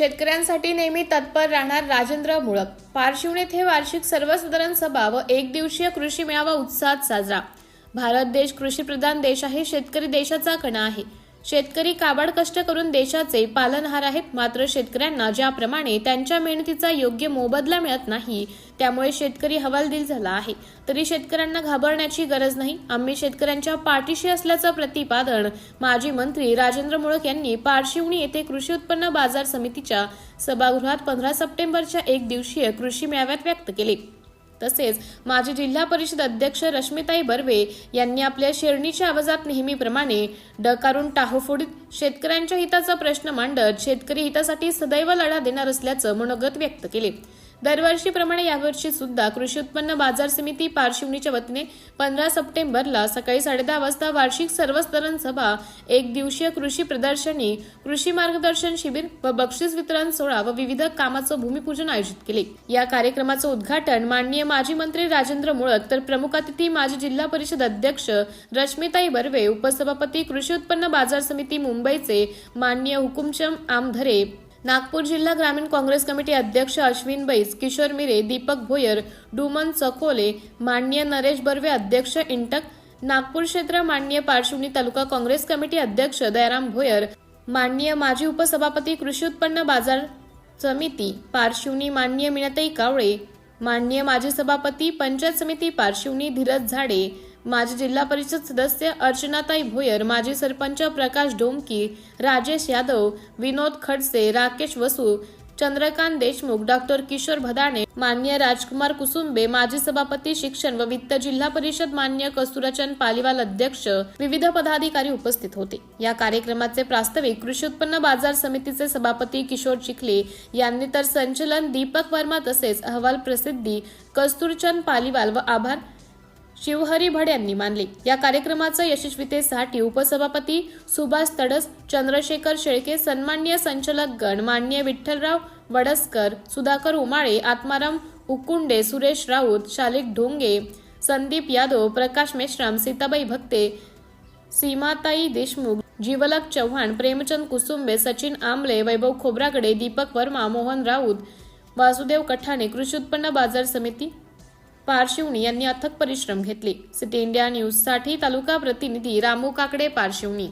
शेतकऱ्यांसाठी नेहमी तत्पर राहणार राजेंद्र मुळक. पारशिवनीत हे वार्षिक सर्वसाधारण सभा व एक दिवसीय कृषी मेळावा उत्साहात साजरा. भारत देश कृषीप्रधान देश आहे शेतकरी देशाचा कणा आहे. शेतकरी काबाड कष्ट करून देशाचे पालनहार आहेत. मात्र शेतकऱ्यांना ज्याप्रमाणे त्यांच्या मेहनतीचा योग्य मोबदला मिळत नाही त्यामुळे शेतकरी हवालदिल झाला आहे. तरी शेतकऱ्यांना घाबरण्याची गरज नाही. आम्ही शेतकऱ्यांच्या पाठीशी असल्याचं प्रतिपादन माजी मंत्री राजेंद्र मुळक यांनी पारशिवणी येथे कृषी उत्पन्न बाजार समितीच्या सभागृहात पंधरा सप्टेंबरच्या एक दिवसीय कृषी मेळाव्यात व्यक्त केले. तसेच माजी जिल्हा परिषद अध्यक्ष रश्मिताई बर्वे यांनी आपल्या शेरणीच्या आवाजात नेहमीप्रमाणे डकारून टाहोफोडीत शेतकऱ्यांच्या हिताचा प्रश्न मांडत शेतकरी हितासाठी सदैव लढा देणार असल्याचं मनोगत व्यक्त केले. दरवर्षीप्रमाणे यावर्षी सुद्धा कृषी उत्पन्न बाजार समिती पारशिवनीच्या वतीने पंधरा सप्टेंबरला सकाळी साडेदहा वाजता वार्षिक सर्वस्तरण सभा एक दिवसीय कृषी प्रदर्शनी कृषी मार्गदर्शन शिबिर व बक्षीस वितरण सोहळा व विविध कामाचं भूमिपूजन आयोजित केले. या कार्यक्रमाचं उद्घाटन माननीय माजी मंत्री राजेंद्र मुळक तर प्रमुख अतिथी माजी जिल्हा परिषद अध्यक्ष रश्मिताई बर्वे उपसभापती कृषी उत्पन्न बाजार समिती मुंबईचे माननीय हुकुमचम आमधरे नागपूर जिल्हा ग्रामीण काँग्रेस कमिटी अध्यक्ष अश्विन बैस किशोर मिरे दीपक भोयर डुमन चकोले मान्य नरेश बर्वे अध्यक्ष इंटक नागपूर क्षेत्र मान्य पार्श्वनी तालुका काँग्रेस कमिटी अध्यक्ष दयाराम भोयर मान्य माजी उपसभापती कृषी उत्पन्न बाजार समिती पार्श्वनी मान्य मिनताई कावळे मान्य माजी सभापती पंचायत समिती पार्श्वनी धीरज झाडे माजी जिल्हा परिषद सदस्य अर्चनाताई भोयर माजी सरपंच प्रकाश डोमकी राजेश यादव विनोद खडसे राकेश वसू चंद्रकांत देशमुख डॉक्टर किशोर भदाणे मान्य राजकुमार कुसुंबे माजी सभापती शिक्षण व वित्त जिल्हा परिषद मान्य कस्तुराचंद पालिवाल अध्यक्ष विविध पदाधिकारी उपस्थित होते. या कार्यक्रमाचे प्रास्ताविक कृषी उत्पन्न बाजार समितीचे सभापती किशोर चिखले यांनी तर संचलन दीपक वर्मा तसेच अहवाल प्रसिद्धी कस्तुरचंद पालिवाल व आभार शिवहरी भड यांनी मानले. या कार्यक्रमाचं यशस्वीतेसाठी उपसभापती सुभाष तडस चंद्रशेखर शेळके सन्मान्य संचालक गण मान्य विठ्ठलराव वडसकर सुधाकर उमाळे आत्माराम उकुंडे सुरेश राऊत शालिक ढोंगे संदीप यादव प्रकाश मेश्राम सीताबाई भक्ते सीमाताई देशमुख जीवलक चव्हाण प्रेमचंद कुसुंबे सचिन आमले वैभव खोब्रागडे दीपक वर्मा मोहन राऊत वासुदेव कठाणे कृषी उत्पन्न बाजार समिती पारशिवणी यांनी अथक परिश्रम घेतले. सिटी इंडिया न्यूजसाठी तालुका प्रतिनिधी रामू काकडे पारशिवणी.